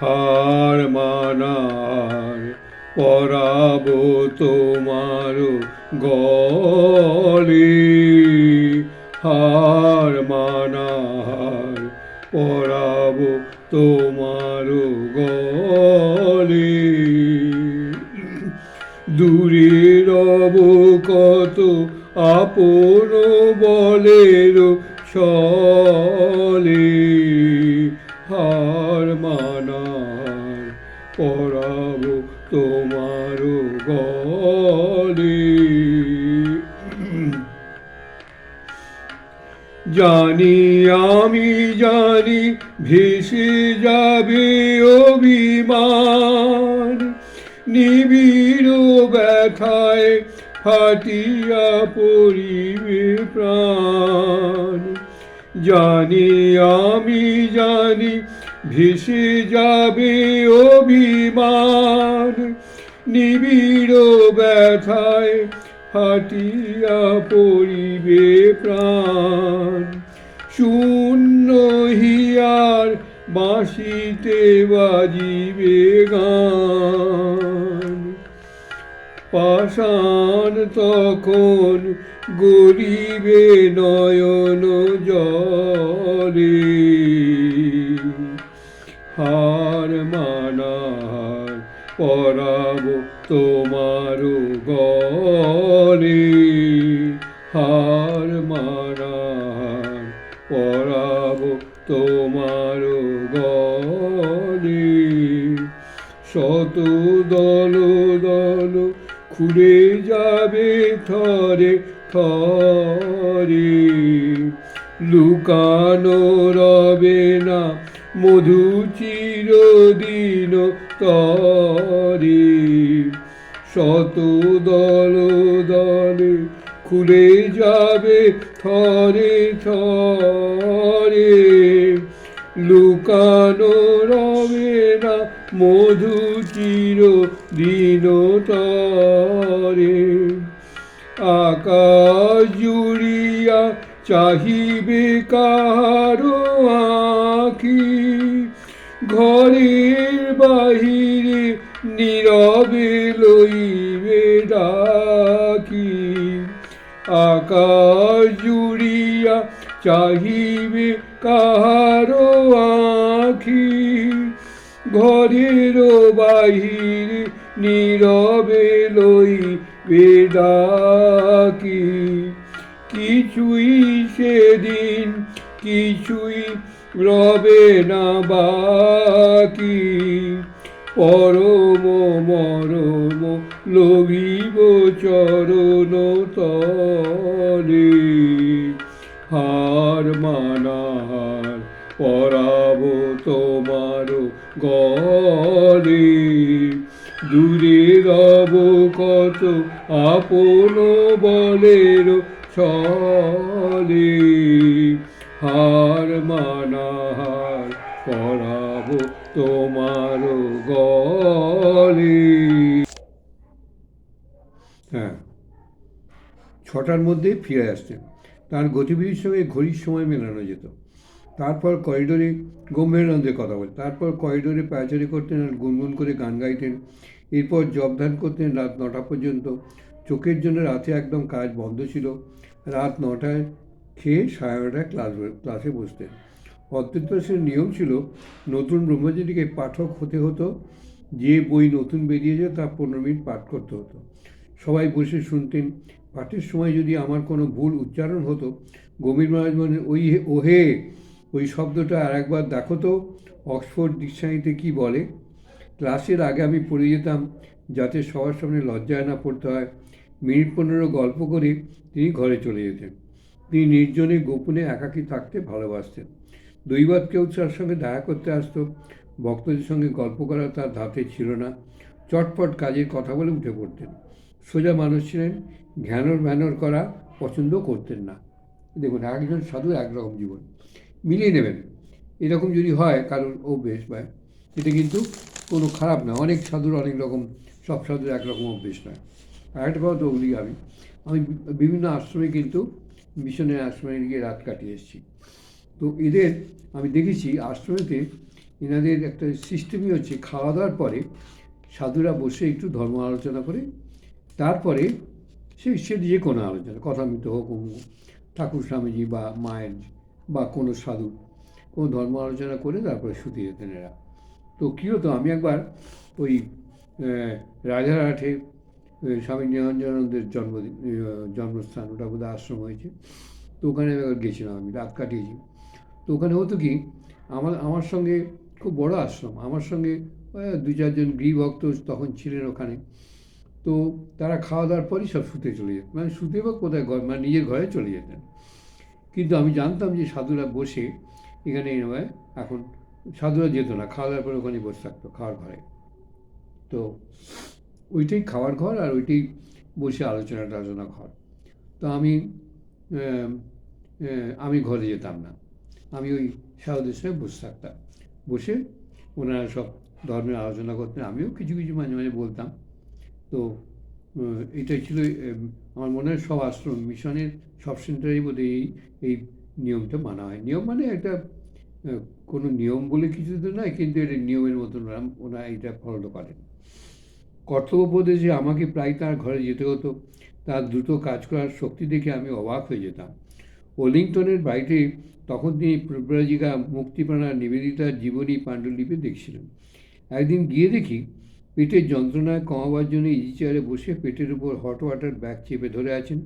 হার মানার পরাব তোমার গলে। হার মানার পরাব তোমার গলে। দূরে রব কত আপন বলের ছলে হার মানার, পরাব তোমার গলে। জানি আমি, জানি ভেসে যাবে অভিমান। নিবিড় ব্যথায় ফাটিয়া পড়িবে প্রাণ। জানি আমি, জানি ভেসে যাবে অভিমান। নিবিড় ব্যথায় হাটিয়া পড়িবে প্রাণ। শূন্য হিয়ার বাঁশিতে বাজিবে গান। পাষাণ তখন গরিবে নয়ন জলে, হার মানার পরাব তোমার গলে, হার মানার পরাব তোমার গলে। শত দল দল খুলে যাবে থরে থরে লুকানো রবে না, মধু চিরদিন তরে। শত দল দলে খুলে যাবে থরে থরে। লুকানো রবে না, মধু চির দিন তরে। আকাশ জুড়িয়া চাহিবে কারও আখি। ঘরের বাহিরে নীরবে লইবে ডাকি। আকাশ জুড়িয়া চাহিবে কাহারো আখি। ঘরের বাহিরে নীরবে লই বেদাকি কিছুই সেদিন কিছুই রবে না বাকি। পরম মরম লোভিব চরণ তলে। হার মানার পরাব তোমার গলে। দূরে রব কত আপন বলের ছলে হার মানার পরাব তোমার গলে। হ্যাঁ ছটার মধ্যে ফিরে আসতেন তার গতিবিধির সঙ্গে ঘড়ির সময় মেলানো যেত। তারপর করিডোরে গম্ভীরানন্দে কথা বলতেন তারপর করিডোরে পায়চারি করতেন আর গুনগুন করে গান গাইতেন। এরপর জবধান করতেন রাত নটা পর্যন্ত। চোখের জন্য রাতে একদম কাজ বন্ধ ছিল। রাত নটায় খেয়ে সাড়ে নটায় ক্লাস, ক্লাসে বসতেন। অদ্বৈত দাসের নিয়ম ছিল, নতুন ব্রহ্মচারীকে পাঠক হতে হতো, যে বই নতুন বেরিয়েছে তা পনেরো মিনিট পাঠ করতে হতো। সবাই বসে শুনতেন। পাঠের সময় যদি আমার কোনো ভুল উচ্চারণ হতো, গভীর মহারাজ বলেন ওই ওহে, ওই শব্দটা আর একবার দেখো তো, অক্সফোর্ড ডিকশনারিতে কী বলে? ক্লাসের আগে আমি পড়ে যেতাম, যাতে সবার সামনে লজ্জায় না পড়তে হয়। মিনিট পনেরো গল্প করে তিনি ঘরে চলে যেতেন। তিনি নির্জনে গোপনে একাকী থাকতে ভালোবাসতেন। দৈবাত কেউ তার সঙ্গে দেখা করতে আসতো। ভক্তদের সঙ্গে গল্প করা তার ধাতে ছিল না। চটপট কাজের কথা বলে উঠে পড়তেন। সোজা মানুষ ছিলেন, ঘ্যানর ভ্যানর করা পছন্দ করতেন না। দেখুন একজন সাধু একরকম জীবন। মিলিয়ে নেবেন। এরকম যদি হয়, কারোর অভ্যেস বা এটা কিন্তু কোনো খারাপ না অনেক সাধুর অনেক রকম, সব সাধুর একরকম অভ্যেস নয়। আর একটা কথা বলি আমি আমি বিভিন্ন আশ্রমে কিন্তু মিশনের আশ্রমে গিয়ে রাত কাটিয়ে এসেছি। তো এদের, আমি দেখেছি আশ্রমেতে এনাদের একটা সিস্টেমই হচ্ছে খাওয়া দাওয়ার পরে সাধুরা বসে একটু ধর্ম আলোচনা করে, তারপরে সে সে যে কোনো আলোচনা কথা কথামিত হোক ঠাকুর স্বামীজি বা মায়ের বা কোনো সাধু, কোনো ধর্ম আলোচনা করে তারপরে শুতে যেতেন এরা। তো কী হতো আমি একবার ওই রাজারহাটে স্বামী নিরঞ্জনানন্দের জন্মদিন জন্মস্থান, ওটা বোধহয় আশ্রম হয়েছে। তো ওখানে একবার গেছিলাম আমি, রাত কাটিয়েছি। তো ওখানে হতো কি, আমার আমার সঙ্গে খুব বড় আশ্রম, আমার সঙ্গে দু চারজন গৃহভক্ত তখন ছিলেন ওখানে। তো তারা খাওয়া দাওয়ার পরই সব শুতে চলে যেত মানে শুতে বা কোথায় ঘর মানে নিজের ঘরে চলে যেতেন। কিন্তু আমি জানতাম যে সাধুরা বসে এখানে এখন সাধুরা যেত না, খাওয়া দাওয়ার পরে ওখানে বসে থাকতো, খাওয়ার ঘরে। তো ওইটাই খাওয়ার ঘর আর ওইটাই বসে আলোচনা টালোচনা ঘর। তো আমি আমি ঘরে যেতাম না। আমি ওই সাধুদের সঙ্গে বসে থাকতাম। বসে ওনারা সব ধর্মের আলোচনা করতেন, আমিও কিছু কিছু মাঝে মাঝে বলতাম। তো এটাই ছিল আমার মনে হয় সব আশ্রম মিশনের সব সেন্টারেই বোধহয় এই এই নিয়মটা মানা হয়। নিয়ম মানে একটা কোনো নিয়ম বলে কিছু তো নয়, কিন্তু এটা নিয়মের মতন ওনারা এটা ফলো করেন। কর্তব্যবোধে যে আমাকে প্রায় তার ঘরে যেতে হতো, তার দ্রুত কাজ করার শক্তি দেখে আমি অবাক হয়ে যেতাম। ওলিংটনের বাড়িতে তখন তিনি প্রব্রাজিকা মুক্তিপ্রাণা নিবেদিতার জীবনী পাণ্ডুলিপি দেখছিলেন। একদিন গিয়ে দেখি, পেটের যন্ত্রণায় কমাবার জন্য ইজি চেয়ারে বসে পেটের উপর হট ওয়াটার ব্যাগ চেপে ধরে আছেন,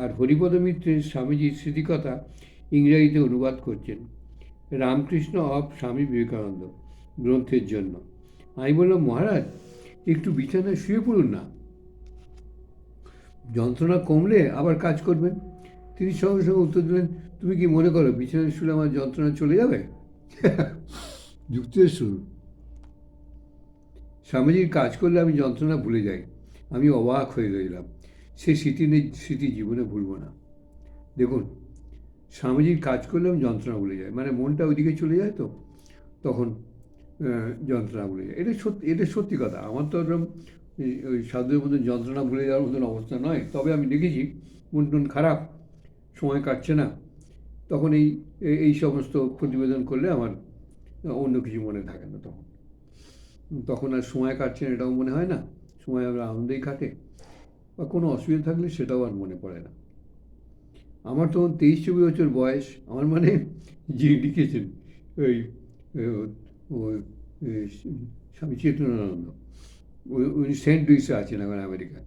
আর হরিপদ মিত্রের স্বামীজির স্মৃতিকথা ইংরেজিতে অনুবাদ করছেন। রামকৃষ্ণ অফ স্বামী বিবেকানন্দ গ্রন্থের জন্য। আমি বললাম, মহারাজ, একটু বিছানায় শুয়ে পড়ুন না। যন্ত্রণা কমলে আবার কাজ করবেন। তিনি সঙ্গে সঙ্গে উত্তর দিলেন, তুমি কি মনে করো বিছানায় শুলে আমার যন্ত্রণা চলে যাবে? যুক্তির শুরু স্বামীজির কাজ করলে আমি যন্ত্রণা ভুলে যাই। আমি অবাক হয়ে রইলাম। সে স্মৃতি স্মৃতি জীবনে ভুলব না। দেখুন স্বামীজির কাজ করলে আমি যন্ত্রণা ভুলে যাই মানে মনটা ওইদিকে চলে যায় তো, তখন যন্ত্রণা ভুলে যায়। এটা সত্যি এটা সত্যি কথা। আমার তো ওরকম ওই সাধুদের মতন যন্ত্রণা ভুলে যাওয়ার মতন অবস্থা নয়। তবে আমি দেখেছি, মন টন খারাপ, সময় কাটছে না। তখন এই এই- এই সমস্ত প্রতিবেদন করলে আমার, অন্য কিছু মনে থাকে না তখন। তখন আর সময় কাটছে না, এটাও মনে হয় না। সময় আমরা আনন্দেই কাটে। বা কোনো অসুবিধা থাকলে সেটাও আর মনে পড়ে না। আমার তখন তেইশ চব্বিশ বছর বয়স। আমার মানে যিনি লিখেছেন ওই স্বামী চেতনানন্দ। উনি- সেন্ট লুইসে আছেন এখন আমেরিকায়।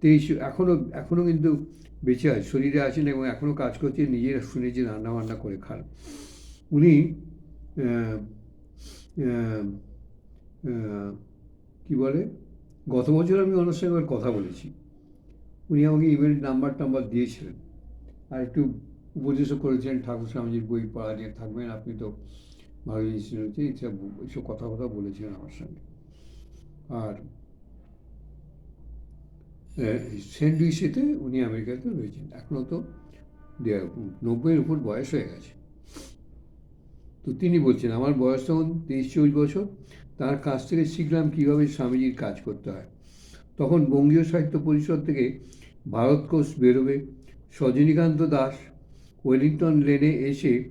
তেইশ এখনও এখনও কিন্তু বেঁচে আছে, শরীরে আছেন এবং এখনও কাজ করছে নিজেরা শুনেছি রান্না বান্না করে খান। উনি কি বলে? গত বছর আমি ওনার সঙ্গে কথা বলেছি। উনি আমাকে ইমেল নাম্বার টাম্বার দিয়েছিলেন। আর একটু উপদেশও করেছিলেন, ঠাকুর স্বামীজির বই পড়া নিয়ে থাকবেন আপনি তো ভালো রয়েছে এইসব এইসব কথা কথা বলেছিলেন আমার সঙ্গে। আর সেন্ট লুইসেতে উনি আমেরিকাতে রয়েছেন। এখনও তো নব্বইয়ের উপর বয়স হয়ে গেছে। তো তিনি বলছেন, আমার বয়স তখন তেইশ, চব্বিশ বছর। তার কাছ থেকে শিখলাম কীভাবে স্বামীজির কাজ করতে হয়। তখন বঙ্গীয় সাহিত্য পরিষদ থেকে ভারতকোষ বেরোবে সজনীকান্ত দাস, ওয়েলিংটন লেনে এসে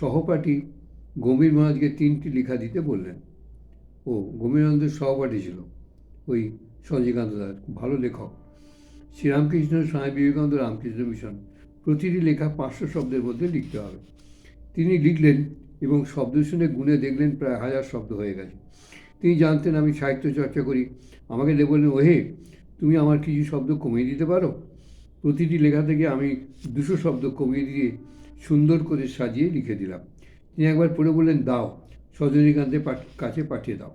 সহপাঠী গম্ভীর মহারাজকে তিনটি লেখা দিতে বললেন। ও, গম্ভীরানন্দের সহপাঠী ছিল ওই সজনীকান্ত দাস, ভালো লেখক। শ্রীরামকৃষ্ণ স্বামী বিবেকানন্দ রামকৃষ্ণ মিশন, প্রতিটি লেখা পাঁচশো শব্দের মধ্যে লিখতে হবে। তিনি লিখলেন এবং শব্দ শুনে গুনে দেখলেন প্রায় হাজার শব্দ হয়ে গেছে। তিনি জানতেন আমি সাহিত্য চর্চা করি। আমাকে বললেন, ওহে তুমি আমার কিছু শব্দ কমিয়ে দিতে পারো? প্রতিটি লেখা থেকে আমি দুশো শব্দ কমিয়ে দিয়ে সুন্দর করে সাজিয়ে লিখে দিলাম। তিনি একবার পড়ে বললেন, দাও, সজনীকান্তের কাছে পাঠিয়ে দাও।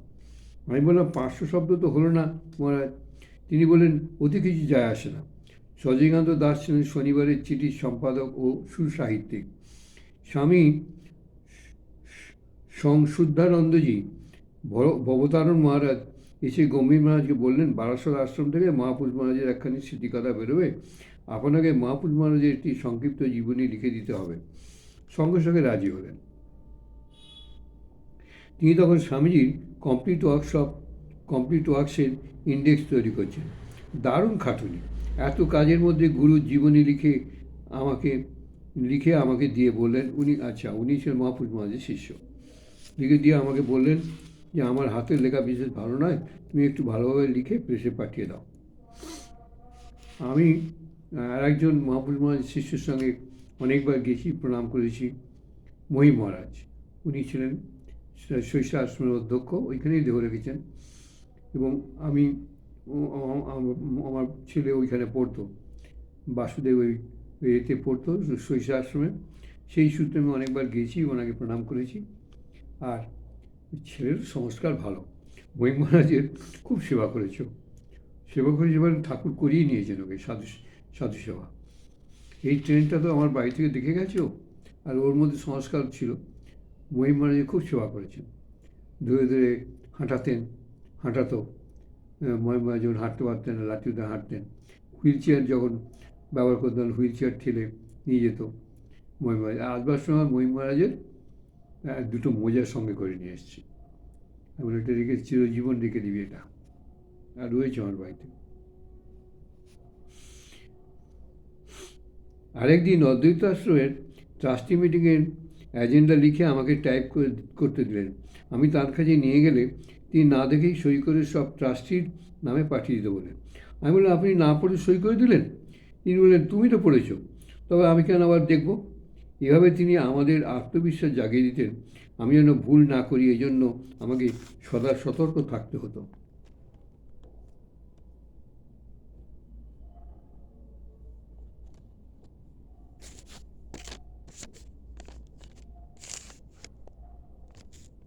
আমি বললাম, পাঁচশো শব্দ তো হলো না, মহারাজ। তিনি বললেন অতি কিছু যায় আসে না। সজনীকান্ত দাস ছিলেন শনিবারের চিঠির সম্পাদক ও সুসাহিত্যিক। স্বামী সংশুদ্ধানন্দজি, ভব- ভবতারণ মহারাজ এসে গম্ভীর মহারাজকে বললেন, বারাসত আশ্রম থেকে মহাপুরুষ মহারাজের একখানি স্মৃতিকথা বেরোবে, আপনাকে মহাপুরুষ মহারাজের একটি সংক্ষিপ্ত জীবনী লিখে দিতে হবে। সঙ্গে সঙ্গে রাজি হলেন। তিনি তখন স্বামীজির কমপ্লিট ওয়ার্কশপ কমপ্লিট ওয়ার্কসের ইন্ডেক্স তৈরি করছেন। দারুণ খাটুনি। এত কাজের মধ্যে গুরুর জীবনী লিখে আমাকে লিখে আমাকে দিয়ে বললেন, উনি আচ্ছা উনি ছিলেন মহাপুরুষ মহারাজের শিষ্য। লিখে দিয়ে আমাকে বললেন যে আমার হাতের লেখা বিশেষ ভালো নয়, তুমি একটু ভালোভাবে লিখে প্রেসে পাঠিয়ে দাও। আমি আর একজন মাহফুজ মহারাজ শিষ্যের সঙ্গে অনেকবার গেছি, প্রণাম করেছি। মহি মহারাজ, উনি ছিলেন শৈশব আশ্রমের অধ্যক্ষ, ওইখানেই দেহ রেখেছেন এবং আমি আমার ছেলে ওইখানে পড়তো, বাসুদেব ওই এতে পড়তো শৈশব আশ্রমে। সেই সূত্রে আমি অনেকবার গেছি, ওনাকে প্রণাম করেছি। আর ছেলের সংস্কার ভালো। মহিম মহারাজের খুব সেবা করেছ। সেবা করেছে এবার ঠাকুর করিয়ে নিয়েছেন ওকে, সাধু সাধু সেবা। এই ট্রেনটা তো আমার বাড়ি থেকে দেখে গেছো? আর ওর মধ্যে সংস্কার ছিল। মহিম মহারাজের খুব সেবা করেছেন। ধীরে ধীরে হাঁটাতেন, হাঁটাতো। মহিম মহারাজ যখন হাঁটতে পারতেন না লাঠিতে হাঁটতেন, হুইল চেয়ার যখন ব্যবহার করতেন, হুইল চেয়ার ঠেলে নিয়ে যেত মহিম মহারাজ। আসবার সময় মহিম মহারাজের দুটো মোজার সঙ্গে করে নিয়ে এসেছি। আমি এটা রেখে চিরজীবন রেখে দিবি এটা। আর রয়েছে আমার বাড়িতে। আরেকদিন অদ্বৈত আশ্রমের ট্রাস্টি মিটিংয়ের অ্যাজেন্ডা লিখে আমাকে টাইপ করে করতে দিলেন। আমি তার কাছে নিয়ে গেলে তিনি না দেখেই সই করে সব ট্রাস্টির নামে পাঠিয়ে দিতে বলেন আমি বললাম, আপনি না পড়ে সই করে দিলেন? তিনি বললেন তুমি তো পড়েছো। তবে আমি কেন আবার দেখব? এভাবে তিনি আমাদের আত্মবিশ্বাস জাগিয়ে দিতেন। আমি যেন ভুল না করি, এজন্য আমাকে সদা সতর্ক থাকতে হতো।